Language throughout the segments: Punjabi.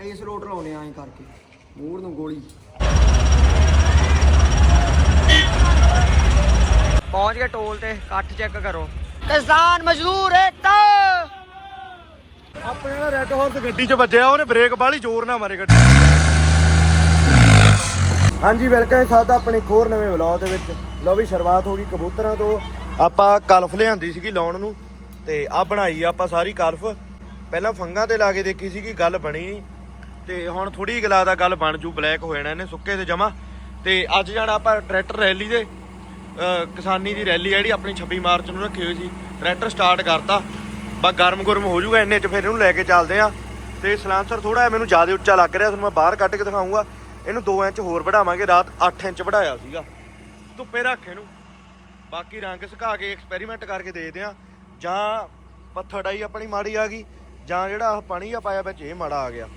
ਇਸ ਰੋਟ ਲਾਉਨੇ ਆਂ ਕਰਕੇ। ਮੂਰ ਨੂੰ ਗੋਲੀ। ਪਹੁੰਚ ਗਏ ਟੋਲ ਤੇ ਕੱਠ ਚੈੱਕ ਕਰੋ। ਕਿਸਾਨ ਮਜ਼ਦੂਰ ਏਕਤਾ ਆਪਣੇ ਨਾਲ ਰੈੱਡ ਹਾਰਸ ਗੱਡੀ 'ਚ ਵੱਜਿਆ ਉਹਨੇ ਬ੍ਰੇਕ ਬਾਹਲੀ ਜ਼ੋਰ ਨਾਲ ਮਾਰੇ ਗੱਡੀ। ਹਾਂਜੀ ਵੈਲਕਮ ਹੈ ਸਾਡਾ ਆਪਣੇ ਹੋਰ ਨਵੇਂ ਵਲੌਗ ਦੇ ਵਿੱਚ। ਲਓ ਵੀ ਸ਼ੁਰੂਆਤ ਹੋ ਗਈ ਕਬੂਤਰਾਂ ਤੋਂ। ਆਪਾਂ ਕਲਫ ਲਿਆਂਦੀ ਸੀਗੀ ਲਾਉਣ ਨੂੰ ਤੇ ਆ ਬਣਾਈ ਆਪਾਂ ਸਾਰੀ ਕਲਫ। ਪਹਿਲਾਂ ਫੰਗਾਂ ਤੇ ਲਾ ਕੇ ਦੇਖੀ ਸੀਗੀ ਗੱਲ ਬਣੀ ਨਹੀਂ। ਤੇ ਹੁਣ ਥੋੜੀ ਗਲਾ ਦਾ ਗੱਲ ਬਣ ਜੂ ਬਲੈਕ ਹੋ ਜਾਣਾ ਇਹਨੇ, ਸੁੱਕੇ ਤੇ ਜਮਾ। ਤੇ ਅੱਜ ਜਾਣਾ ਆਪਾਂ ਟਰੈਕਟਰ ਰੈਲੀ ਦੇ ਕਿਸਾਨੀ ਦੀ ਰੈਲੀ ਜਿਹੜੀ, ਆਪਣੀ 26 ਮਾਰਚ ਨੂੰ ਰੱਖੀ ਹੋਈ ਸੀ। ਟਰੈਕਟਰ ਸਟਾਰਟ ਕਰਤਾ। ਬਸ ਗਰਮ ਗੁਰਮ ਹੋ ਜੂਗਾ ਇੰਨੇ ਚ, ਫਿਰ ਇਹਨੂੰ ਲੈ ਕੇ ਚੱਲਦੇ ਆ। ਤੇ ਸਲਾਂਸਰ ਥੋੜਾ ਮੈਨੂੰ ਜ਼ਿਆਦਾ ਉੱਚਾ ਲੱਗ ਰਿਹਾ, ਤੁਹਾਨੂੰ ਮੈਂ ਬਾਹਰ ਕੱਢ ਕੇ ਦਿਖਾਉਂਗਾ ਇਹਨੂੰ 2 ਇੰਚ ਹੋਰ ਵਧਾਵਾਂਗੇ, ਰਾਤ 8 ਇੰਚ ਵਧਾਇਆ ਸੀਗਾ। ਧੁੱਪੇ ਰੱਖ ਇਹਨੂੰ। ਬਾਕੀ ਰੰਗ ਸੁਕਾ ਕੇ ਐਕਸਪੈਰੀਮੈਂਟ ਕਰਕੇ ਦੇਖਦੇ ਆ। ਜਾਂ ਪੱਥਰ ਡਾਈ ਆਪਣੀ ਮਾੜੀ ਆ ਗਈ, ਜਾਂ ਜਿਹੜਾ ਪਾਣੀ ਆ ਪਾਇਆ ਵਿੱਚ, ਇਹ ਮਾੜਾ ਆ ਗਿਆ।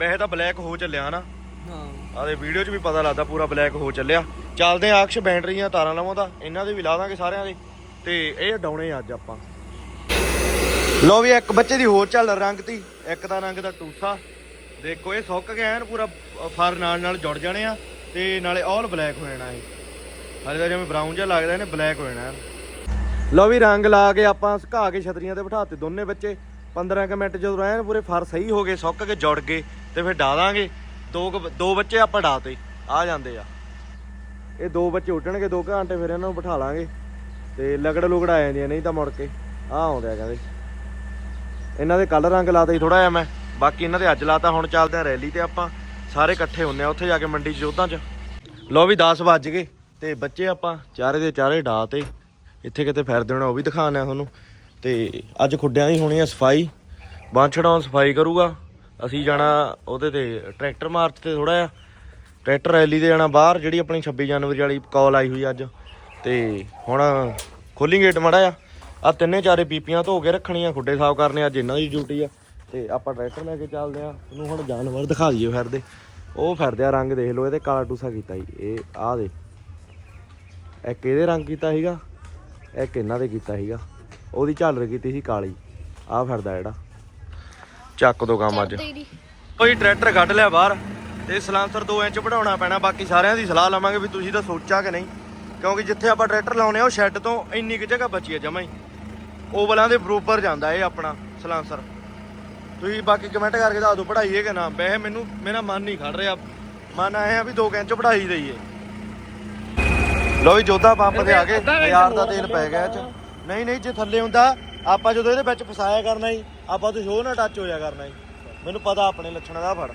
ਵੈਸੇ ਤਾਂ ਬਲੈਕ ਹੋ ਚੱਲਿਆ ਨਾ ਹਾਂ। ਆਦੇ ਵੀਡੀਓ 'ਚ ਵੀ ਪਤਾ ਲੱਗਦਾ ਪੂਰਾ ਬਲੈਕ ਹੋ ਚੱਲਿਆ। ਚੱਲਦੇ ਆ ਅਕਸ਼ ਬੈਟਰੀਆਂ ਤਾਰਾਂ ਲਵਾਉਂਦਾ ਇਹਨਾਂ ਦੇ ਵੀ ਲਾ ਦਾਂਗੇ ਸਾਰਿਆਂ ਦੇ। ਤੇ ਇਹ ਡਾਉਣੇ ਅੱਜ ਆਪਾਂ। ਲੋ ਵੀ ਇੱਕ ਬੱਚੇ ਦੀ ਹੋਰ ਚੱਲ ਰੰਗ ਤੀ। ਇੱਕ ਦਾ ਰੰਗ ਦਾ ਟੂਸਾ। ਦੇਖੋ ਇਹ ਸੁੱਕ ਗਿਆ ਐਨ ਪੂਰਾ ਫਰ ਨਾਲ ਨਾਲ ਜੁੜ ਜਾਣੇ ਆ। ਤੇ ਨਾਲੇ ਆਲ ਬਲੈਕ ਹੋ ਜਾਣਾ ਇਹ। ਹਾਲੇ ਤਾਂ ਜਿਵੇਂ ਬਰਾਊਨ ਜਿਹਾ ਲੱਗਦਾ ਇਹਨੇ ਬਲੈਕ ਹੋ ਜਾਣਾ ਲੋ ਵੀ ਰੰਗ ਲਾ ਕੇ ਆਪਾਂ ਸੁਕਾ ਕੇ ਛਤਰੀਆਂ ਤੇ ਬਿਠਾਤੇ ਦੋਨੇ ਬੱਚੇ। 15 ਕੁ ਮਿੰਟ ਜਦੋਂ ਐਨ ਪੂਰੇ ਫਰ ਸਹੀ ਹੋ ਗਏ, ਸੁੱਕ ਕੇ ਜੁੜ ਗਏ, ਤੇ ਫਿਰ ਡਾ ਦਾਂਗੇ। ਦੋ ਕੁ- ਦੋ ਬੱਚੇ ਆਪਾਂ ਡਾਤੇ ਆ ਜਾਂਦੇ ਆ। ਇਹ ਦੋ ਬੱਚੇ ਉੱਡਣਗੇ 2 ਘੰਟੇ ਫਿਰ ਇਹਨਾਂ ਨੂੰ ਬਿਠਾ ਲਾਂਗੇ। ਤੇ ਲਗੜ ਲੁਗੜ ਆ ਜਾਂਦੀਆਂ ਨਹੀਂ ਤਾਂ ਮੁੜ ਕੇ। ਆ ਆਉਂਦੇ ਆ ਕਹਿੰਦੇ। ਇਹਨਾਂ ਦੇ ਕੱਲ ਰੰਗ ਲਾਤਾ ਸੀ ਥੋੜਾ ਜਿਹਾ ਮੈਂ। ਬਾਕੀ ਇਹਨਾਂ ਦੇ ਅੱਜ ਲਾਤਾ, ਹੁਣ ਚੱਲਦੇ ਆ ਰੈਲੀ ਤੇ ਆਪਾਂ। ਸਾਰੇ ਇਕੱਠੇ ਹੁੰਨੇ ਆ ਉੱਥੇ ਜਾ ਕੇ ਮੰਡੀ 'ਚ ਜੋਧਾਂ 'ਚ। ਲੋ ਵੀ 10 ਵੱਜ ਗਏ, ਤੇ ਬੱਚੇ ਆਪਾਂ ਚਾਰੇ ਦੇ ਚਾਰੇ ਡਾ ਤੇ। ਇੱਥੇ ਕਿਤੇ ਫਿਰਦੇ ਹੋਣਾ, ਉਹ ਵੀ ਦਿਖਾਣਾ ਤੁਹਾਨੂੰ। ਤੇ ਅੱਜ ਖੁੱਡਿਆਂ ਦੀ ਹੋਣੀ ਆ ਸਫ਼ਾਈ। ਬਾਂਛੜਾਂ ਸਫ਼ਾਈ ਕਰੂਗਾ। ਅਸੀਂ ਜਾਣਾ ਉਹਦੇ ਤੇ ਟਰੈਕਟਰ ਮਾਰਚ ਤੇ ਥੋੜਾ ਜਿਹਾ। ਟਰੈਕਟਰ ਰੈਲੀ ਤੇ ਜਾਣਾ ਬਾਹਰ, ਜਿਹੜੀ ਆਪਣੀ 26 ਜਨਵਰੀ ਵਾਲੀ ਕਾਲ ਆਈ ਹੋਈ ਅੱਜ। ਤੇ ਹੁਣ ਖੋਲੀ ਗੇਟ ਮੜਾ ਆ ਆ ਤਿੰਨੇ ਚਾਰੇ ਪੀਪੀਆਂ ਧੋ ਕੇ ਰੱਖਣੀਆਂ, ਖੁੱਡੇ ਸਾਫ਼ ਕਰਨੇ, ਅੱਜ ਇਹਨਾਂ ਦੀ ਡਿਊਟੀ ਆ। ਤੇ ਆਪਾਂ ਟਰੈਕਟਰ ਲੈ ਕੇ ਚੱਲਦੇ ਆ ਉਹਨੂੰ ਹੁਣ ਜਾਨਵਰ ਦਿਖਾ ਦਈਏ ਫਿਰਦੇ। ਉਹ ਫਿਰਦੇ ਆ, ਰੰਗ ਦੇਖ ਲਓ ਇਹਦੇ ਕਾਲਾ ਟੂਸਾ ਕੀਤਾ ਜੀ ਇਹ ਆਹ ਦੇ ਇੱਕ ਇਹਦੇ ਰੰਗ ਕੀਤਾ ਸੀਗਾ, ਇੱਕ ਇਹਨਾਂ ਦੇ ਕੀਤਾ ਸੀਗਾ। ਉਹਦੀ ਝਾਲਰ ਕੀਤੀ ਸੀ ਕਾਲੀ। ਆਹ ਫਿਰਦਾ ਜਿਹੜਾ। ਚੱਕ ਦੋ ਕੰਮ ਅੱਜ। ਕੋਈ ਟਰੈਕਟਰ ਕੱਢ ਲਿਆ ਬਾਹਰ ਤੇ ਸਲਾਂਸਰ 2 ਇੰਚ ਵਧਾਉਣਾ ਪੈਣਾ ਬਾਕੀ ਸਾਰਿਆਂ ਦੀ ਸਲਾਹ ਲਵਾਂਗੇ ਵੀ ਤੁਸੀਂ ਤਾਂ ਸੋਚਿਆ ਕਿ ਨਹੀਂ। ਕਿਉਂਕਿ ਜਿੱਥੇ ਆਪਾਂ ਟਰੈਕਟਰ ਲਾਉਨੇ ਆ ਉਹ ਸ਼ੈੱਡ ਤੋਂ ਇੰਨੀ ਕੁ ਜਗ੍ਹਾ ਬਚੀ ਹੈ ਜਮਾਂ ਹੀ। ਓਵਲਾਂ ਦੇ ਬਰੋਬਰ ਜਾਂਦਾ ਇਹ ਆਪਣਾ ਸਲਾਂਸਰ। ਤੁਸੀਂ ਬਾਕੀ ਕਮੈਂਟ ਕਰਕੇ ਦੱਸ ਦਿਓ ਪੜਾਈਏ ਕਿ ਨਾ। ਵੈਸੇ ਮੈਨੂੰ ਮੇਰਾ ਮਨ ਨਹੀਂ ਖੜ ਰਿਹਾ। ਮਨ ਆਇਆ ਆ ਵੀ 2 ਇੰਚ ਪੜਾਈ ਦਈਏ। ਲੋ ਵੀ ਜੋਧਾ ਪੰਪ ਤੇ ਆ ਗਏ ਹਜ਼ਾਰ ਦਾ ਤੇਲ ਪੈ ਗਿਆ। ਚ। ਨਹੀਂ ਨਹੀਂ, ਜੇ ਥੱਲੇ ਹੁੰਦਾ, ਆਪਾਂ ਜਦੋਂ ਇਹਦੇ ਵਿੱਚ ਫਸਾਇਆ ਕਰਨਾ ਜੀ, ਆਪਾਂ ਤੋਂ ਸ਼ੋਅ ਨਾਲ ਟੱਚ ਹੋਇਆ ਕਰਨਾ ਜੀ। ਮੈਨੂੰ ਪਤਾ ਆਪਣੇ ਲੱਛਣਾਂ ਦਾ ਫੜ।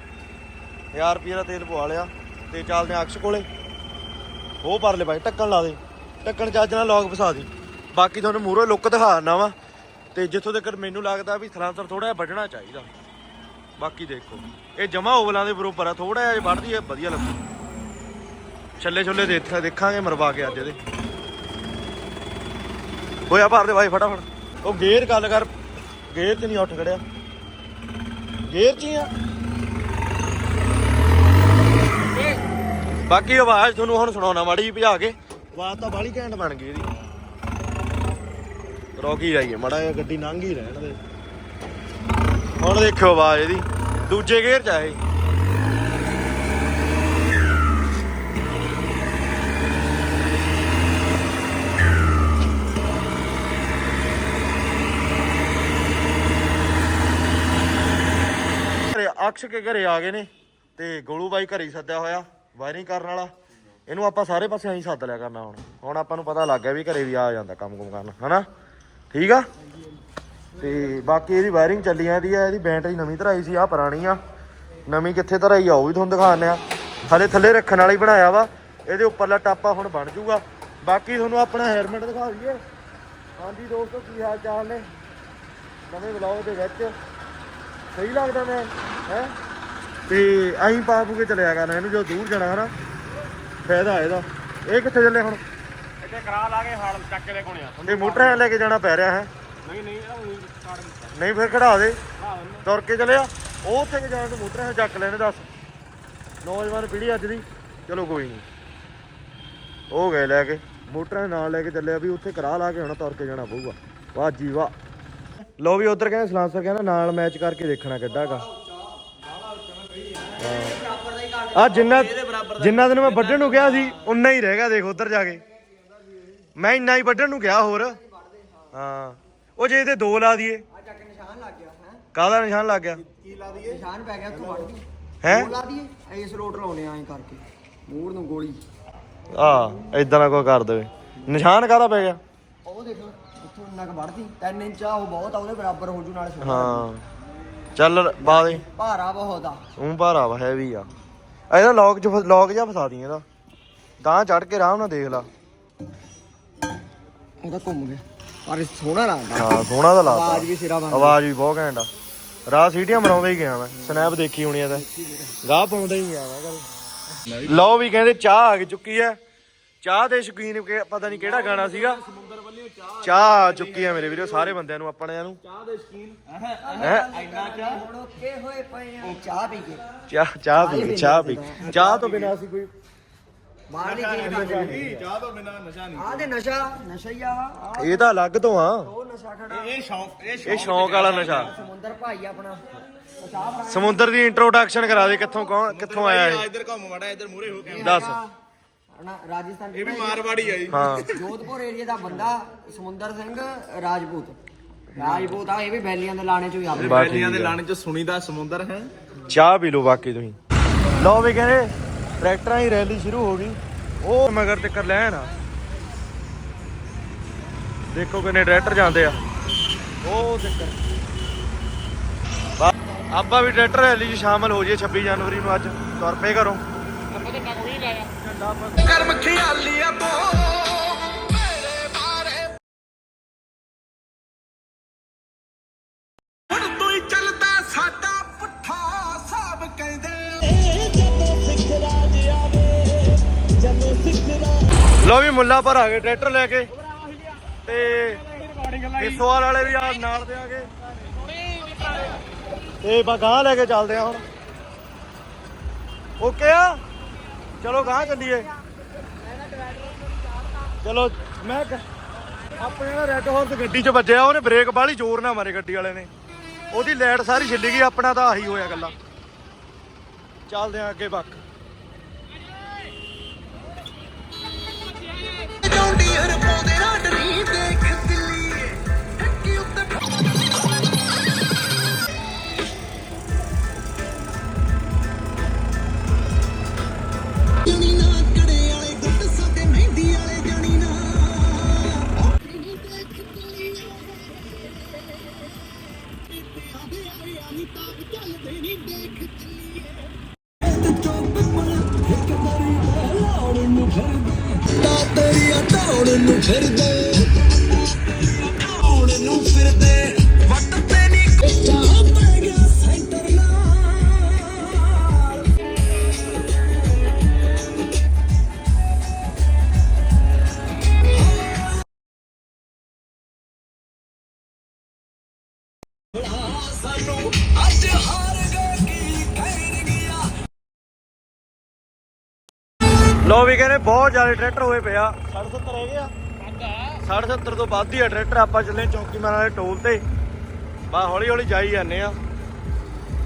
1000 ਰੁਪਏ ਦਾ ਤੇਲ ਪਵਾ ਲਿਆ, ਤੇ ਚੱਲਦੇ ਆ ਅਕਸ਼ ਕੋਲੇ। ਉਹ ਪਰ ਲੈ ਬਾਈ ਟੱਕਣ ਲਾ ਦੇ। ਟੱਕਣ ਚੱਜ ਨਾਲ ਲੌਗ ਫਸਾ ਦੀ। ਬਾਕੀ ਤੁਹਾਨੂੰ ਮੂਹਰੇ ਲੁੱਕ ਦਿਖਾ ਦਿੰਦਾ ਵਾ। ਤੇ ਜਿੱਥੋਂ ਤੱਕ ਮੈਨੂੰ ਲੱਗਦਾ ਵੀ ਸਲਾਂਸਰ ਥੋੜਾ ਜਿਹਾ ਵੱਢਣਾ ਚਾਹੀਦਾ। ਬਾਕੀ ਦੇਖੋ, ਇਹ ਜਮਾ ਓਵਲਾਂ ਦੇ ਬਰੋਬਰ ਆ ਥੋੜਾ ਜਿਹਾ ਵੱਢਦੀ ਹੈ ਵਧੀਆ ਲੱਗੂ। ਛੱਲੇ ਛੱਲੇ ਦੇਖਾਂਗੇ, ਮਰਵਾ ਕੇ ਅੱਜ ਇਹਦੇ। ਹੋਇਆ ਭਰ ਦੇ ਭਾਈ ਫਟਾਫਟ। ਉਹ ਗੇਅਰ ਗੱਲ ਕਰ ਗੇਅਰ 'ਚ ਨਹੀਂ ਉੱਠ ਖੜਿਆ। ਗੇਅਰ 'ਚ ਹੀ ਆ। ਬਾਕੀ ਆਵਾਜ਼ ਤੁਹਾਨੂੰ ਹੁਣ ਸੁਣਾਉਣਾ ਮਾੜੀ ਜਿਹੀ ਭਜਾ ਕੇ। ਆਵਾਜ਼ ਤਾਂ ਬਾਹਲੀ ਘੈਂਟ ਬਣ ਗਈ ਇਹਦੀ। ਰੋਕੀ ਜਾਈਏ ਮਾੜਾ ਜਿਹਾ। ਗੱਡੀ ਲੰਘ ਹੀ ਰਹਿਣ ਦੇ। ਹੁਣ ਦੇਖਿਓ ਆਵਾਜ਼ ਇਹਦੀ। ਦੂਜੇ ਗੇਅਰ 'ਚ ਆ ਇਹ ਘਰੇ ਅਕਸ਼ ਕੇ ਘਰੇ ਆ ਗਏ ਨੇ ਤੇ ਗੋਲੂ ਬਾਈ ਘਰੇ ਹੀ ਸੱਦਿਆ ਹੋਇਆ, ਵਾਇਰਿੰਗ ਕਰਨ ਵਾਲਾ। ਇਹਨੂੰ ਆਪਾਂ ਸਾਰੇ ਪਾਸੇ ਐਂ ਸੱਦ ਲਿਆ ਕਰਨਾ ਹੁਣ। ਹੁਣ ਆਪਾਂ ਨੂੰ ਪਤਾ ਲੱਗ ਗਿਆ ਵੀ ਘਰੇ ਵੀ ਆ ਜਾਂਦਾ ਕੰਮ ਕੁਮ ਕਰਨ, ਹਨਾ? ਠੀਕ ਆ? ਤੇ ਬਾਕੀ ਇਹਦੀ ਵਾਇਰਿੰਗ ਚੱਲੀ ਜਾਂਦੀ ਆ, ਇਹਦੀ ਬੈਟਰੀ ਨਵੀਂ ਧਰਾਈ ਸੀ ਆ ਪੁਰਾਣੀ ਆ। ਨਵੀਂ ਕਿੱਥੇ ਧਰਾਈ ਆ, ਉਹ ਵੀ ਤੁਹਾਨੂੰ ਦਿਖਾਉਂਦੇ ਆ। ਹਲੇ ਥੱਲੇ ਰੱਖਣ ਵਾਲੀ ਬਣਾਇਆ ਵਾ, ਇਹਦੇ ਉੱਪਰਲਾ ਟਾਪਾ ਹੁਣ ਬਣ ਜਾਊਗਾ। ਬਾਕੀ ਤੁਹਾਨੂੰ ਆਪਣਾ ਹੈਲਮਟ ਦਿਖਾ ਦਈਏ। ਹਾਂਜੀ ਦੋਸਤੋ, ਕੀ ਹਾਲ ਚਾਲ ਨੇ? ਨਵੇਂ ਵਲੌਗ ਦੇ ਵਿੱਚ। ਸਹੀ ਲੱਗਦਾ ਮੈਂ ਹੈ? ਤੇ ਐਂ ਪਾ ਪੂ ਕੇ ਚਲਿਆ ਕਰਨਾ ਇਹਨੂੰ ਜੋ ਦੂਰ ਜਾਣਾ ਹਨਾ ਫਾਇਦਾ ਇਹਦਾ। ਇਹ ਕਿੱਥੇ ਚੱਲੇ ਹੁਣ? ਇੱਥੇ ਕਰਾ ਲਾਗੇ ਹਾਲ ਚੱਕ ਕੇ ਦੇ ਕੋਣੇ ਆ ਇਹ ਮੋਟਰ ਲੈ ਕੇ ਜਾਣਾ ਪੈ ਰਿਹਾ ਹੈ? ਨਹੀਂ ਨਹੀਂ ਇਹਦਾ ਉਹੀ ਕੀਤਾ ਨਹੀਂ ਫਿਰ ਖੜਾ ਦੇ। ਹਾਂ ਤੁਰ ਕੇ ਚਲਿਆ ਉਹ ਉੱਥੇ ਕਿ ਜਾਣ ਤੋਂ ਮੋਟਰ ਚੱਕ ਲੈਣੇ ਦੱਸ। ਨੌਜਵਾਨ ਪੀੜ੍ਹੀ ਅੱਜ ਦੀ। ਚਲੋ ਕੋਈ ਨਹੀਂ। ਉਹ ਗਏ ਲੈ ਕੇ। ਮੋਟਰਾਂ ਨਾਲ ਲੈ ਕੇ ਚੱਲਿਆ ਵੀ ਉੱਥੇ ਕਰਾ ਲਾ ਕੇ ਹੁਣ ਤੁਰ ਕੇ ਜਾਣਾ ਪਊਗਾ। ਵਾਹ ਜੀ ਵਾਹ। ਲੋ ਵੀ ਉਧਰ ਕਹਿੰਦੇ ਸਲਾਂਸਰ ਕਹਿੰਦਾ ਨਾਲ ਮੈਚ ਕਰਕੇ ਦੇਖਣਾ ਕਿੱਡਾ ਹੈਗਾ ਬਰਾਬਰ ਦਾ ਹੀ। ਕਰ ਆ ਜਿੰਨਾ ਜਿੰਨਾ ਦਿਨ ਮੈਂ ਵੱਢਣ ਨੂੰ ਗਿਆ ਸੀ ਉਨਾ ਹੀ ਰਹਿ ਗਿਆ ਦੇਖ ਉਧਰ ਜਾ ਕੇ। ਮੈਂ ਇੰਨਾ ਹੀ ਵੱਢਣ ਨੂੰ ਗਿਆ ਹੋਰ। ਹਾਂ। ਉਹ ਜੇ ਇਹਦੇ ਦੋ ਲਾ ਦਈਏ। ਆ ਚੱਕ ਨਿਸ਼ਾਨ ਲੱਗ ਗਿਆ? ਹੈ ਕਾਹਦਾ ਨਿਸ਼ਾਨ ਲੱਗ ਗਿਆ ਨਿਸ਼ਾਨ ਪੈ ਗਿਆ ਤੂੰ ਵੱਢ ਦੀ ਹੈ? ਲਾ ਦਈਏ? ਇਸ ਲੋਟ ਲਾਉਣੇ ਆਂ ਕਰਕੇ। ਮੂਰ ਨੂੰ ਗੋਲੀ। ਆ ਇਦਾਂ ਨਾ ਕੋਈ ਕਰ ਦੇਵੇ। ਨਿਸ਼ਾਨ ਕਾਹਦਾ ਪੈ ਗਿਆ? ਉਹ ਦੇਖ। ਇੱਥੋਂ ਇੰਨਾ ਕੁ ਵੱਢਦੀ 3 ਇੰਚ ਆ ਉਹ ਬਹੁਤ ਆ ਉਹਦੇ ਬਰਾਬਰ ਹੋ ਜੂ ਨਾਲ ਛੋਟਾ ਹਾਂ। ਚੱਲ ਪਾ ਦੇ। ਭਾਰਾ ਬਹੁਤ ਆ। ਉਹ ਭਾਰਾ ਵਾ ਹੈਵੀ ਆ। ਇਹਦਾ ਲੌਕ ਚ ਲੌਕ ਜਾਂ ਫਸਾ ਦੀ ਇਹਦਾ। ਤਾਂ ਚੜ ਕੇ ਆਰਾਮ ਨਾਲ ਦੇਖ ਲਾ। ਉਹਦਾ ਘੁੰਮ ਗਿਆ। ਪਰ ਇਹ ਸੋਹਣਾ ਲੱਗਦਾ ਹਾਂ ਸੋਹਣਾ ਤਾਂ ਲਾਤਾ। ਆਵਾਜ਼ ਵੀ ਸਿਰਾ ਬਣ ਆਵਾਜ਼ ਵੀ ਬਹੁਤ ਘੈਂਟ ਆ। ਰਾਹ ਸੀਟੀਆਂ ਬਣਾਉਂਦਾ ਹੀ ਗਿਆ ਮੈਂ। ਸਨੈਪ ਦੇਖੀ ਹੋਣੀ ਆ ਤਾਂ। ਗਾਹ ਪਾਉਂਦਾ ਹੀ ਮੈਂ ਲਓ ਵੀ ਕਹਿੰਦੇ ਚਾਹ ਆ ਗਈ ਚੁੱਕੀ ਆ ਚਾਹ ਦੇ ਸ਼ੌਕੀਨ ਪਤਾ ਨਹੀਂ ਕਿਹੜਾ ਗਾਣਾ ਸੀਗਾ। ਚਾਹ ਆ ਚੁੱਕੀ ਆ ਮੇਰੇ ਵੀਰੋ ਸਾਰੇ ਬੰਦਿਆਂ ਨੂੰ ਆਪਣਿਆਂ ਨੂੰ। ਚਾਹ ਦੇ ਸ਼ਕੀਨ ਹੈ? ਇੰਨਾ ਚਾਹ ਓਕੇ ਹੋਏ ਪਏ ਆ। ਚਾਹ ਪੀ ਕੇ ਚਾਹ ਚਾਹ ਪੀ ਕੇ, ਚਾਹ ਪੀ ਕੇ। ਚਾਹ ਤੋਂ ਬਿਨਾਂ ਅਸੀਂ ਕੋਈ ਬਾਹਰ ਨਹੀਂ ਚੀਜ਼ ਚਾਹ ਤੋਂ ਬਿਨਾ ਨਸ਼ਾ ਨਹੀਂ। ਆ ਦੇ ਨਸ਼ਾ ਨਸ਼ਾ ਹੀ ਆ। ਆਹ ਇਹ ਤਾਂ ਅਲੱਗ ਤੋਂ ਆ। ਉਹ ਨਸ਼ਾ ਖੜਾ। ਇਹ ਸ਼ੌਂਕ ਇਹ ਇਹ ਸ਼ੌਂਕ ਵਾਲਾ ਨਸ਼ਾ। ਸਮੁੰਦਰ ਭਾਈ ਆਪਣਾ। ਉਹ ਚਾਹ ਬਣਾ ਸਮੁੰਦਰ ਦੀ ਇੰਟਰੋਡਕਸ਼ਨ ਕਰਾ ਦੇ ਕਿੱਥੋਂ ਕੌਣ ਕਿੱਥੋਂ ਆਇਆ ਇਹ? ਇੱਧਰ ਘੁੰਮ ਮੜਾ ਇੱਧਰ ਮੂਰੇ ਹੋ ਕੇ ਦੱਸ। ਰਾਜਸਥਾਨ ਇਹ ਵੀ ਮਾਰਵਾੜੀ ਆ ਜੀ। ਹਾਂ। ਜੋਧਪੁਰ ਏਰੀਆ ਦਾ ਬੰਦਾ ਸਮੁੰਦਰ ਸਿੰਘ ਰਾਜਪੂਤ। ਰਾਜਪੂਤ ਆ ਇਹ ਵੀ ਬੈਲੀਆਂ ਦੇ ਲਾਣੇ ਚੋਂ ਹੀ ਆਵੇ ਬਸ ਬੈਲੀਆਂ ਦੇ। ਲਾਣੇ ਚ ਸੁਣੀਦਾ ਸਮੁੰਦਰ ਹੈ। ਚਾਹ ਪੀ ਲਓ ਬਾਕੀ ਤੁਸੀਂ। ਲਓ ਵੀ ਕਹਿੰਦੇ ਟਰੈਕਟਰਾਂ ਦੀ ਰੈਲੀ ਸ਼ੁਰੂ ਹੋ ਗਈ। ਉਹ ਮਗਰ ਤੇ ਕਰ ਲੈਣ ਆ। ਦੇਖੋ ਕਿੰਨੇ ਟਰੈਕਟਰ ਜਾਂਦੇ ਆ। ਉਹ ਚੱਕਰ ਆਪਾਂ ਵੀ ਟਰੈਕਟਰ ਰੈਲੀ 'ਚ ਸ਼ਾਮਲ ਹੋ ਜਾਈਏ 26 ਜਨਵਰੀ ਨੂੰ ਅੱਜ। ਤੁਰ ਪਏ ਘਰੋਂ। ਕਰਮ ਖਿਆਲੀਆਂ ਤੋਂ ਮੇਰੇ ਬਾਰੇ ਹੁਣ ਤੂੰ ਹੀ ਚੱਲਦਾ ਸਾਡਾ ਪੁੱਠਾ ਸਾਬ ਕਹਿੰਦੇ ਲਓ ਵੀ ਮੁੱਲਾ ਪਰ ਆ ਗਏ, ਟਰੈਕਟਰ ਲੈ ਕੇ ਤੇ ਹਿੱਸੋਵਾਲ ਵਾਲੇ ਵੀ ਆ, ਨਾਲ ਦੇ ਆ ਗਏ। ਤੇ ਬਾ ਲੈ ਕੇ ਚੱਲਦੇ ਆ ਹੁਣ। ਓਕੇ ਆ? ਚਲੋ ਗਾਂ ਚੱਲੀਏ। ਚਲੋ, ਮੈਂ ਕ- ਆਪਣੇ ਨਾਲ ਰੈੱਡ ਹਾਰਸ ਗੱਡੀ 'ਚ ਵੱਜਿਆ, ਉਹਨੇ ਬ੍ਰੇਕ ਬਾਹਲੀ ਜ਼ੋਰ ਨਾਲ ਮਾਰੇ ਗੱਡੀ ਵਾਲੇ ਨੇ। ਉਹਦੀ ਲਾਈਟ ਸਾਰੀ ਛਿੱਲੀ ਗਈ, ਆਪਣਾ ਤਾਂ ਆਹੀ ਹੋਇਆ ਗੱਲਾਂ। ਚੱਲਦੇ ਆ ਅੱਗੇ ਬੱਕ ਜੌਂਡੀਅਰ ਲੋ ਵੀ ਕਹਿੰਦੇ ਬਹੁਤ ਜ਼ਿਆਦਾ ਟਰੈਕਟਰ ਹੋਏ ਪਿਆ 70 ਰਹਿ ਗਿਆ 70 ਤੋਂ ਵੱਧ ਹੀ ਆ ਟਰੈਕਟਰ ਆਪਾਂ ਚੱਲੇ ਚੌਂਕੀ ਮਾਰ ਵਾਲੇ ਟੋਲ ਤੇ। ਬਾ ਹੌਲੀ ਹੌਲੀ ਜਾਈ ਜਾਂਦੇ ਆ।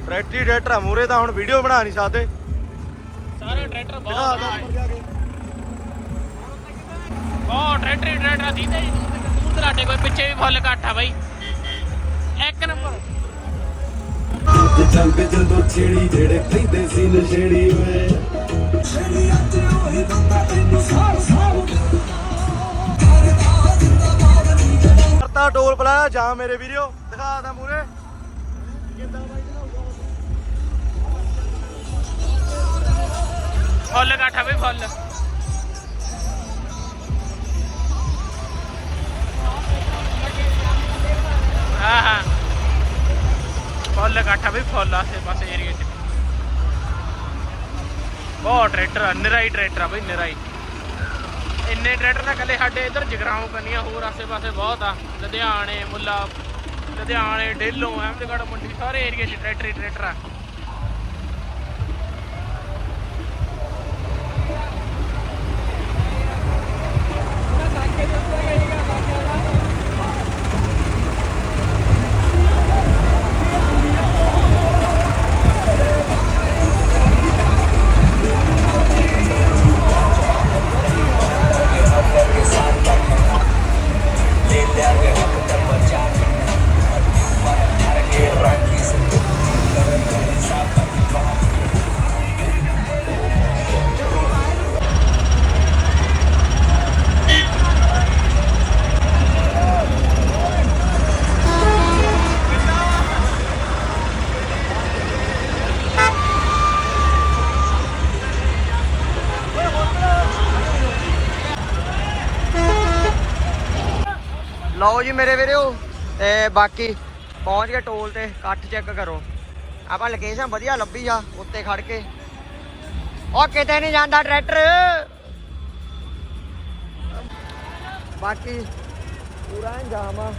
ਟਰੈਕਟਰ ਟਰੈਕਟਰ ਆ ਮੂਰੇ ਤਾਂ ਹੁਣ ਵੀਡੀਓ ਬਣਾ ਨਹੀਂ ਸਕਦੇ। ਸਾਰੇ ਟਰੈਕਟਰ ਬਹੁਤ ਬਹੁਤ ਟਰੈਕਟਰ ਟਰੈਕਟਰ ਦੀਦੇ ਹੀ ਦੂਰ ਦਰਾਡੇ ਕੋਈ ਪਿੱਛੇ ਵੀ ਫੁੱਲ ਘੱਟ ਆ ਬਾਈ। ਇੱਕ ਨੰਬਰ। ਜੰਗ ਜਦੋਂ ਛੇੜੀ ਜਿਹੜੇ ਕਹਿੰਦੇ ਸੀ ਨਸ਼ੇੜੀ ਓਏ ਛੇੜੀ ਅੱਜ ਕਰਤਾ ਟੋਲ ਪਲਾਇਆ ਜਾ ਮੇਰੇ ਵੀਰੋ ਦਿਖਾ ਦਾ ਮੂਰੇ। ਕਿੱਦਾਂ ਬਾਈ ਦਿਖਾਊਗਾ ਫੁੱਲ ਘੱਟ ਆ ਫੁੱਲ। ਹਾਂ ਹਾਂ। ਫੁੱਲ ਘੱਟ ਆ ਫੁੱਲ ਆਸੇ ਪਾਸੇ ਏਰੀਏ 'ਚ। ਬਹੁਤ ਟਰੈਕਟਰ ਆ ਨਿਰਾ ਟਰੈਕਟਰ ਆ ਬਈ ਨਿਰਾ ਇੰਨੇ ਟਰੈਕਟਰ ਤਾਂ ਕੱਲੇ ਸਾਡੇ ਇੱਧਰ ਜਗਰਾਉਂ ਕੰਨੀਆਂ, ਹੋਰ ਆਸੇ ਪਾਸੇ ਬਹੁਤ ਆ। ਲੁਧਿਆਣੇ, ਮੁੱਲਾ, ਲੁਧਿਆਣੇ, ਡੇਲੋਂ, ਅਹਿਮਦਗੜ੍ਹ, ਮੰਡੀ, ਸਾਰੇ ਏਰੀਏ 'ਚ ਟਰੈਕਟਰ ਹੀ ਟਰੈਕਟਰ ਆ। ਲਓ ਜੀ ਮੇਰੇ ਵੀਰੋ, ਤੇ ਬਾਕੀ ਪਹੁੰਚ ਗਏ ਟੋਲ ਤੇ ਕੱਠ ਚੈੱਕ ਕਰੋ। ਆਪਾਂ ਲੋਕੇਸ਼ਨ ਵਧੀਆ ਲੱਭੀ ਆ, ਉੱਤੇ ਖੜ ਕੇ। ਉਹ ਕਿਤੇ ਨਹੀਂ ਜਾਂਦਾ ਟਰੈਕਟਰ ਬਾਕੀ ਪੂਰਾ ਇੰਜਾਮ ਆ।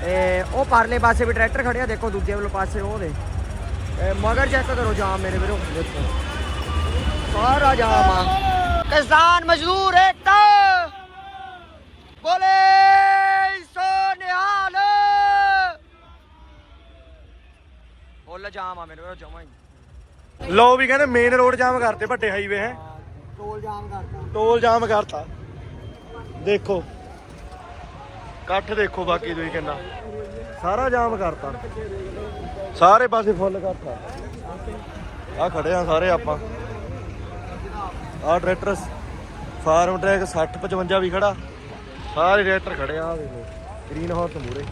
ਤੇ ਉਹ ਪਰਲੇ ਪਾਸੇ ਵੀ ਟਰੈਕਟਰ ਖੜਿਆ ਦੇਖੋ ਦੂਜੇ ਵਾਲੇ ਪਾਸੇ ਉਹ ਦੇ। ਮਗਰ ਚੈੱਕ ਕਰੋ ਜਾਮ ਮੇਰੇ ਵੀਰੋ, ਦੇਖੋ। ਸਾਰਾ ਜਾਮ ਆ। ਕਿਸਾਨ ਮਜ਼ਦੂਰ ਏਕਤਾ। ਬੋਲੇ ਸੋ ਨਿਹਾਲ ਫੁੱਲ ਜਾਮ ਆ ਮੇਰੇ ਵੀਰੋ ਜਮਾ ਹੀ। ਲੋ ਵੀ ਕਹਿੰਦੇ ਮੇਨ ਰੋਡ ਜਾਮ ਕਰਤੇ ਵੱਡੇ ਹਾਈਵੇ ਹੈ? ਟੋਲ ਜਾਮ ਕਰਤਾ। ਟੋਲ ਜਾਮ ਕਰਤਾ। ਦੇਖੋ। ਇਕੱਠ ਦੇਖੋ ਬਾਕੀ ਤੁਸੀਂ ਕਿੰਨਾ। ਸਾਰਾ ਜਾਮ ਕਰਤਾ। ਸਾਰੇ ਪਾਸੇ ਫੁੱਲ ਕਰਤਾ। ਆ ਖੜੇ ਆ ਸਾਰੇ ਆਪਾਂ। ਆ ਟਰੈਕਟਰ ਫਾਰਮ ਟਰੈਕ 60 55 ਵੀ ਖੜਾ। ਸਾਰੇ ਟਰੈਕਟਰ ਖੜੇ ਆ ਦੇਖੋ। ਗ੍ਰੀਨ ਹਾਊਸ ਮੂਰੇ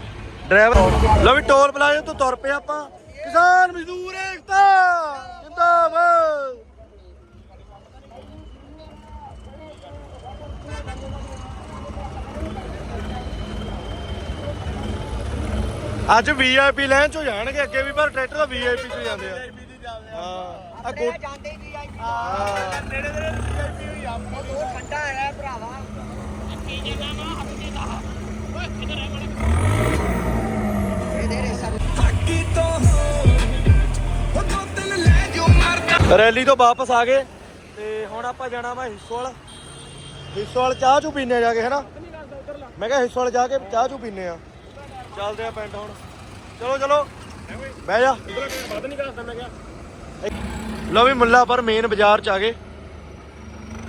ਡਰਾਈਵਰ ਲਓ ਵੀ ਟੋਲ ਪਲਾਜ਼ੇ ਤੋਂ ਤੁਰ ਪਏ ਆਪਾਂ। ਕਿਸਾਨ ਮਜ਼ਦੂਰ ਏਕਤਾ ਜਿੰਦਾਬਾਦ। ਅੱਜ ਵੀਆਈਪੀ ਲਾਈਨ ਚੋਂ ਜਾਣਗੇ ਅੱਗੇ ਵੀ ਪਰ ਟਰੈਕਟਰ ਤਾਂ ਵੀਆਈਪੀ ਚ ਜਾਂਦੇ ਆ। ਹਾਂ ਆ ਗੋ- ਜਾਂਦੇ ਹੀ ਆਈ ਹਾਂ। ਠੰਡਾ ਹੈ ਭਰਾਵਾ। ਫੱਕੀ ਤੋਂ ਹੋ ਉਹ ਦੋ ਦਿਨ ਲੈ ਜੋ ਮਰਦਾ ਰੈਲੀ ਤੋਂ ਵਾਪਸ ਆ ਗਏ ਤੇ ਹੁਣ ਆਪਾਂ ਜਾਣਾ ਵਾ ਹਿੱਸੋਲ ਹਿੱਸੋਲ ਚਾਹ ਚੂ ਪੀਨੇ ਜਾ ਕੇ ਹੈਨਾ ਮੈਂ ਕਿਹਾ ਹਿੱਸੋਲ ਜਾ ਕੇ ਚਾਹ ਚੂ ਪੀਨੇ ਆ। ਚੱਲਦੇ ਆ ਪਿੰਡ ਹੁਣ। ਚਲੋ ਚਲੋ। ਬਹਿ ਜਾ। ਲਓ ਵੀ ਮੁੱਲਾ ਪਰ ਮੇਨ ਬਾਜ਼ਾਰ ਚ ਆ ਗਏ।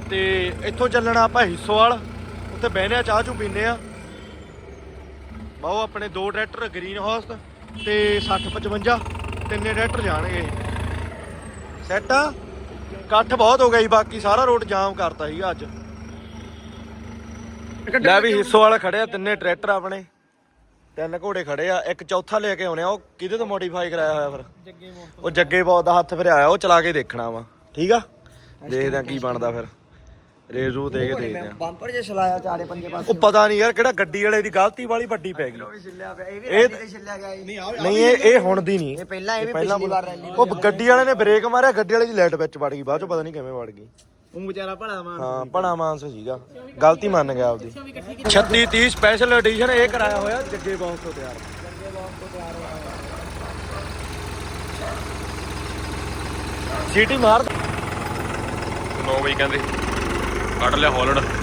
ਤੇ ਇੱਥੋਂ ਚੱਲਣਾ ਆਪਾਂ ਹਿੱਸੋਵਾਲ ਉੱਥੇ ਬਹਿਨੇ ਆ, ਚਾਹ ਚੂ ਪੀਨੇ ਆ। ਬਾਓ, ਆਪਣੇ ਦੋ ਟਰੈਕਟਰ ਗ੍ਰੀਨ ਹਾਊਸ ਤੇ 60 55 ਤਿੰਨੇ ਟਰੈਕਟਰ ਜਾਣਗੇ। ਸੈੱਟ ਆ। ਇਕੱਠ ਬਹੁਤ ਹੋ ਗਿਆ ਜੀ ਬਾਕੀ ਸਾਰਾ ਰੋਡ ਜਾਮ ਕਰਤਾ ਸੀਗਾ ਅੱਜ। ਲੈ ਵੀ ਹਿੱਸੋ ਵਾਲਾ ਖੜਿਆ ਤਿੰਨੇ ਟਰੈਕਟਰ ਆਪਣੇ। ਤਿੰਨ ਘੋੜੇ ਖੜੇ ਆ ਇੱਕ ਚੌਥਾ ਲੈ ਕੇ ਆਉਣੇ ਆ ਉਹ ਕਿਹਦੇ ਤੋਂ ਮੋਡੀਫਾਈ ਕਰਾਇਆ ਹੋਇਆ ਫਿਰ? ਉਹ ਜੱਗੇ ਬਹੁਤ ਦਾ ਹੱਥ ਫਿਰ ਆਇਆ ਉਹ ਚਲਾ ਕੇ ਦੇਖਣਾ ਵਾ। ਠੀਕ ਆ? ਦੇਖਦੇ ਆ ਕੀ ਬਣਦਾ ਫਿਰ। ਰੇਜ਼ੂ ਦੇ ਕੇ ਦੇਖਦੇ ਆ ਬੰਪਰ ਜੇ ਚਲਾਇਆ ਚਾਰੇ ਪੰਜੇ ਪਾਸੇ। ਉਹ ਪਤਾ ਨਹੀਂ ਯਾਰ ਕਿਹੜਾ ਗੱਡੀ ਵਾਲੇ ਦੀ ਗਲਤੀ ਵਾਲੀ ਵੱਡੀ ਪੈ ਗਈ। ਵੀ ਛਿੱਲਿਆ ਪਿਆ ਇਹ ਵੀ ਰੈਲੀ ਤੇ ਛਿੱਲਿਆ ਗਿਆ ਇਹ। ਨਹੀਂ ਇਹ ਇਹ ਹੁਣ ਦੀ ਨਹੀਂ। ਇਹ ਪਹਿਲਾਂ ਇਹ ਵੀ ਪਹਿਲਾਂ ਪਿਛਲੀ ਵਾਰ ਰੈਲੀ ਉਹ ਗੱਡੀ ਵਾਲੇ ਨੇ ਬ੍ਰੇਕ ਮਾਰਿਆ ਗੱਡੀ ਵਾਲੇ ਦੀ ਲਾਈਟ ਵਿੱਚ ਵੜ ਗਈ। ਬਾਅਦ ਚੋਂ ਪਤਾ ਨਹੀਂ ਕਿਵੇਂ ਵੜ ਗਈ। ਉਹ ਵਿਚਾਰਾ ਭਲਾ ਮਾਂ ਹਾਂ ਬੜਾ ਮਾਨਸ ਸੀਗਾ। ਗਲਤੀ ਮੰਨ ਗਿਆ ਆਪਦੀ। 36 30 ਸਪੈਸ਼ਲ ਐਡੀਸ਼ਨ ਇਹ ਕਰਾਇਆ ਹੋਇਆ ਜੱਗੇ ਬਾਉਂਸ ਤੋਂ ਤਿਆਰ। ਸੀਟੀ ਮਾਰ 9 ਵਜੇ ਕਹਿੰਦੇ ਕੱਢ ਲਿਆ ਹਾਲੈਂਡ।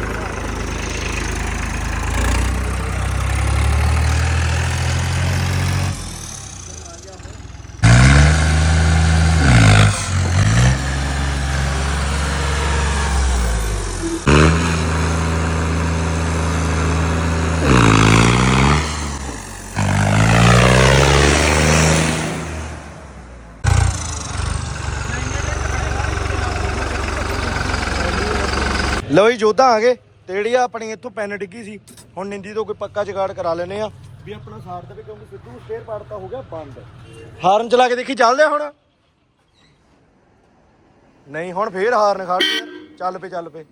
ਲਓ ਜੀ, ਜੋਧਾ ਆ ਗਏ। ਤੇ ਜਿਹੜੀ ਆ ਆਪਣੀ ਇੱਥੋਂ ਪੈਨ ਡਿੱਗੀ ਸੀ, ਹੁਣ ਨਿੰਦੀ ਤੋਂ ਕੋਈ ਪੱਕਾ ਜਗਾੜ ਕਰਾ ਲੈਨੇ ਆ। ਵੀ ਆਪਣਾ ਸਾੜ ਦੇਵੇ, ਕਿਉਂਕਿ ਸਿੱਧੂ ਸਪੇਅਰ ਪਾਰਟ ਤਾਂ ਹੋ ਗਿਆ ਬੰਦ। ਹਾਰਨ ਚਲਾ ਕੇ ਦੇਖੀ, ਚੱਲਦੇ ਹੁਣ? ਨਹੀਂ, ਹੁਣ ਫੇਰ ਹਾਰਨ ਖੜ ਚੱਲ ਪਏ ਚੱਲ ਪਏ।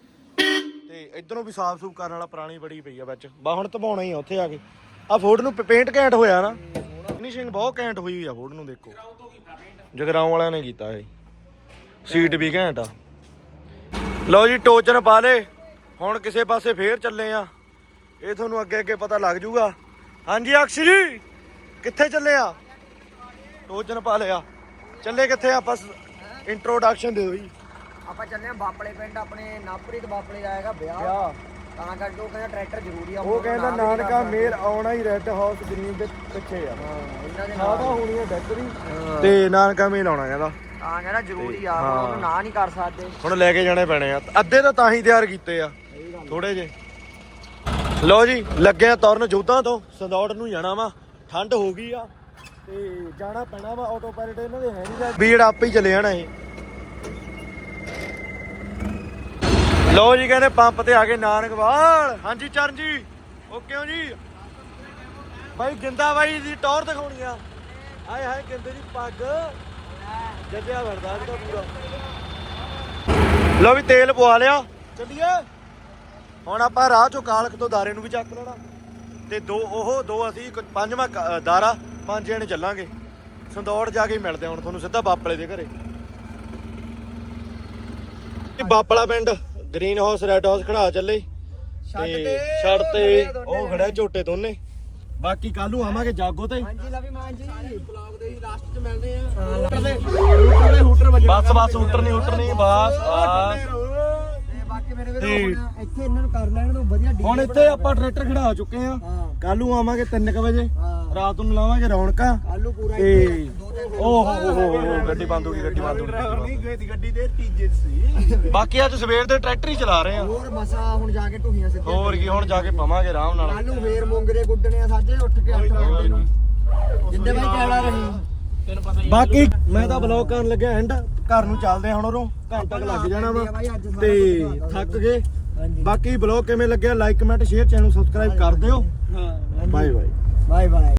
ਤੇ ਇਧਰੋਂ ਵੀ ਸਾਫ਼ ਸੂਫ ਕਰਨ ਵਾਲਾ ਪੁਰਾਣੀ ਬੜੀ ਪਈ ਆ ਵਿੱਚ। ਬਾ, ਹੁਣ ਧਵਾਉਣਾ ਹੀ ਆ ਉੱਥੇ ਆ ਕੇ। ਆ ਫੋਰਡ ਨੂੰ ਪੇਂਟ ਘੈਂਟ ਹੋਇਆ ਨਾ। ਫਿਨਿਸ਼ਿੰਗ ਬਹੁਤ ਘੈਂਟ ਹੋਈ ਆ ਫੋਰਡ ਨੂੰ, ਦੇਖੋ। ਜਗਰਾਉਂ ਵਾਲਿਆਂ ਨੇ ਕੀਤਾ ਇਹ। ਸੀਟ ਵੀ ਘੈਂਟ ਆ। ਲਓ ਜੀ ਟੋਚਨ ਪਾ ਲੇ ਹੁਣ ਕਿਸੇ ਪਾਸੇ ਫੇਰ ਚੱਲੇ ਆ। ਇਹ ਤੁਹਾਨੂੰ ਅੱਗੇ ਅੱਗੇ ਪਤਾ ਲੱਗ ਜੂਗਾ। ਹਾਂਜੀ ਅਕਸ਼ ਜੀ ਕਿੱਥੇ ਚੱਲੇ ਆ? ਟੋਚਨ ਪਾ ਲਿਆ। ਚੱਲੇ ਕਿੱਥੇ ਆ? ਬਸ ਇੰਟਰੋਡਕਸ਼ਨ ਦਿਓ ਜੀ। ਆਪਾਂ ਚੱਲੇ ਆ ਬਾਪਲੇ ਪਿੰਡ ਆਪਣੇ ਨਾਪਰੀ ਤੇ ਬਾਪਲੇ ਦਾ ਆਏਗਾ ਵਿਆਹ। ਤਾਂ ਕਰਕੇ ਉਹ ਕਹਿੰਦਾ ਟਰੈਕਟਰ ਜ਼ਰੂਰੀ ਆ ਉਹ ਕਹਿੰਦਾ ਨਾਨਕਾ ਮੇਰ ਆਉਣਾ ਹੀ ਰੈੱਡ ਹਾਊਸ ਗ੍ਰੀਨ ਦੇ ਪਿੱਛੇ ਆ। ਇਹਨਾਂ ਦੇ ਨਾਲ ਹੋਣੀ ਹੈ। ਦੀ ਤੇ ਨਾਨਕਾ ਮੇਲ ਆਉਣਾ ਕਹਿੰਦਾ। ਤਾਂ ਕਹਿੰਦਾ ਜ਼ਰੂਰੀ ਆ। ਉਹਨੂੰ ਨਾ ਨਹੀਂ ਕਰ ਸਕਦੇ। ਹੁਣ ਲੈ ਕੇ ਜਾਣੇ ਪੈਣੇ ਆ। ਅੱਧੇ ਤਾਂ ਤਾਂ ਹੀ ਤਿਆਰ ਕੀਤੇ ਆ। ਥੋੜੇ ਜੇ ਲਓ ਜੀ ਲੱਗੇ ਆ ਤੁਰਨ ਜੋਧਾਂ ਤੋਂ। ਸੰਦੌੜ ਨੂੰ ਜਾਣਾ ਵਾ। ਠੰਡ ਹੋ ਗਈ ਆ। ਤੇ ਜਾਣਾ ਪੈਣਾ ਵਾ ਆਟੋ ਪਾਇਲਟ ਇਹਨਾਂ ਦੇ ਹੈ ਨਹੀਂ ਬੀੜ ਆਪੇ ਹੀ ਚਲੇ ਜਾਣਾ ਇਹ। ਲਓ ਜੀ ਕਹਿੰਦੇ ਪੰਪ ਤੇ ਆ ਗਏ ਨਾਨਕਵਾਲ ਹਾਂਜੀ ਚਰਨ ਜੀ। ਓਕੇ ਹੋ ਜੀ? ਬਾਈ ਗਿੰਦਾ ਬਾਈ ਦੀ ਟੌਰ ਦਿਖਾਉਣੀ ਆ। ਹਾਏ ਹਾਏ ਗਿੰਦੇ ਦੀ ਪੱਗ। ਜੱਜਿਆ ਵਰਦਾ ਅੱਜ ਦਾ ਪੂਰਾ। ਲਓ ਵੀ ਤੇਲ ਪਵਾ ਲਿਆ। ਚੱਲੀਏ। ਹੁਣ ਆਪਾਂ ਰਾਹ ਚੋਂ ਕਾਲਖ ਤੋਂ ਦਾਰੇ ਨੂੰ ਵੀ ਚੱਕ ਲੈਣਾ। ਤੇ ਦੋ ਉਹ ਦੋ ਅਸੀਂ ਇੱਕ ਪੰਜਵਾਂ ਕ- ਦਾਰਾ ਪੰਜ ਜਣੇ ਚੱਲਾਂਗੇ। ਸੰਦੌੜ ਜਾ ਕੇ ਹੀ ਮਿਲਦੇ ਹਾਂ ਹੁਣ ਤੁਹਾਨੂੰ ਸਿੱਧਾ ਬਾਪਲੇ ਦੇ ਘਰੇ। ਇਹ ਬਾਪਲਾ ਪਿੰਡ ਗ੍ਰੀਨ ਹਾਊਸ ਰੈੱਡ ਹਾਊਸ ਖੜਾ ਚੱਲੇ। ਤੇ ਛੱਡ ਤੇ ਉਹ ਖੜਾ ਝੋਟੇ ਦੋਨੇ। ਬਾਕੀ ਕੱਲ ਨੂੰ ਆਵਾਂਗੇ ਜਾਗੋ ਤੇ। ਹਾਂਜੀ ਲਵੀ ਮਾਨ ਜੀ। ਬਲੌਗ ਦੇ ਹੀ ਲਾਸਟ 'ਚ ਮਿਲਦੇ ਆ ਹੂਟਰ ਦੇ ਹੂਟਰ ਦੇ ਹੂਟਰ ਵੱਜਣੇ ਬਸ ਬਸ ਉੱਤਰ ਨਹੀਂ ਉੱਤਰ ਨਹੀਂ ਬਸ ਤੇ ਬਾਕੀ ਮੇਰੇ ਵੀਰੋ ਹੁਣ ਇੱਥੇ ਇਹਨਾਂ ਨੂੰ ਕਰ ਲੈਣ ਤੋਂ ਵਧੀਆ ਡੀ ਹੁਣ ਇੱਥੇ ਆਪਾਂ ਟਰੈਕਟਰ ਖੜਾ ਚੁੱਕੇ ਆ ਕੱਲ ਨੂੰ ਆਵਾਂਗੇ 3 ਵਜੇ। ਰਾਤ ਨੂੰ ਲਾਵਾਂਗੇ ਰੌਣਕਾਂ। ਆਲੂ ਪੂਰਾ ਤੇ ਓਹ ਹੋ ਹੋ ਹੋ ਗੱਡੀ ਬੰਦ ਹੋ ਗਈ ਗੱਡੀ ਬੰਦ ਹੋ ਗਈ। ਗਈ ਦੀ ਗੱਡੀ ਦੇ ਤੀਜੇ ਸੀ। ਬਾਕੀ ਅੱਜ ਸਵੇਰ ਦੇ ਟਰੈਕਟਰ ਹੀ ਚਲਾ ਰਹੇ ਆ। ਹੋਰ ਮਸਾ ਹੁਣ ਜਾ ਕੇ ਢੁਹੀਆਂ ਸਿੱਧੀਆਂ ਹੋਰ ਕੀ ਹੁਣ ਜਾ ਕੇ ਪਵਾਂਗੇ ਆਰਾਮ ਨਾਲ। ਆਲੂ ਫੇਰ ਮੁੰਗਰੇ ਗੁੱਡਣੇ ਆ ਸਾਜੇ ਉੱਠ ਕੇ 8 ਵਜੇ ਨੂੰ। ਜਿੰਦੇ ਬਾਈ ਕੈਲਾ ਰਹੀ ਬਾਕੀ ਮੈਂ ਤਾਂ ਬਲੌਗ ਕਰਨ ਲੱਗਿਆ ਐਂਡ ਘਰ ਨੂੰ ਚੱਲਦੇ ਹੁਣ ਉਰੋਂ। ਘੰਟਾ ਲੱਗ ਜਾਣਾ ਵਾ। ਤੇ ਥੱਕ ਗਏ। ਹਾਂਜੀ। ਬਾਕੀ ਬਲੌਗ ਕਿਵੇਂ ਲੱਗਿਆ like comment share channel subscribe ਕਰ ਦਿਓ। ਹਾਂ ਬਾਏ ਬਾਏ ਬਾਏ ਬਾਏ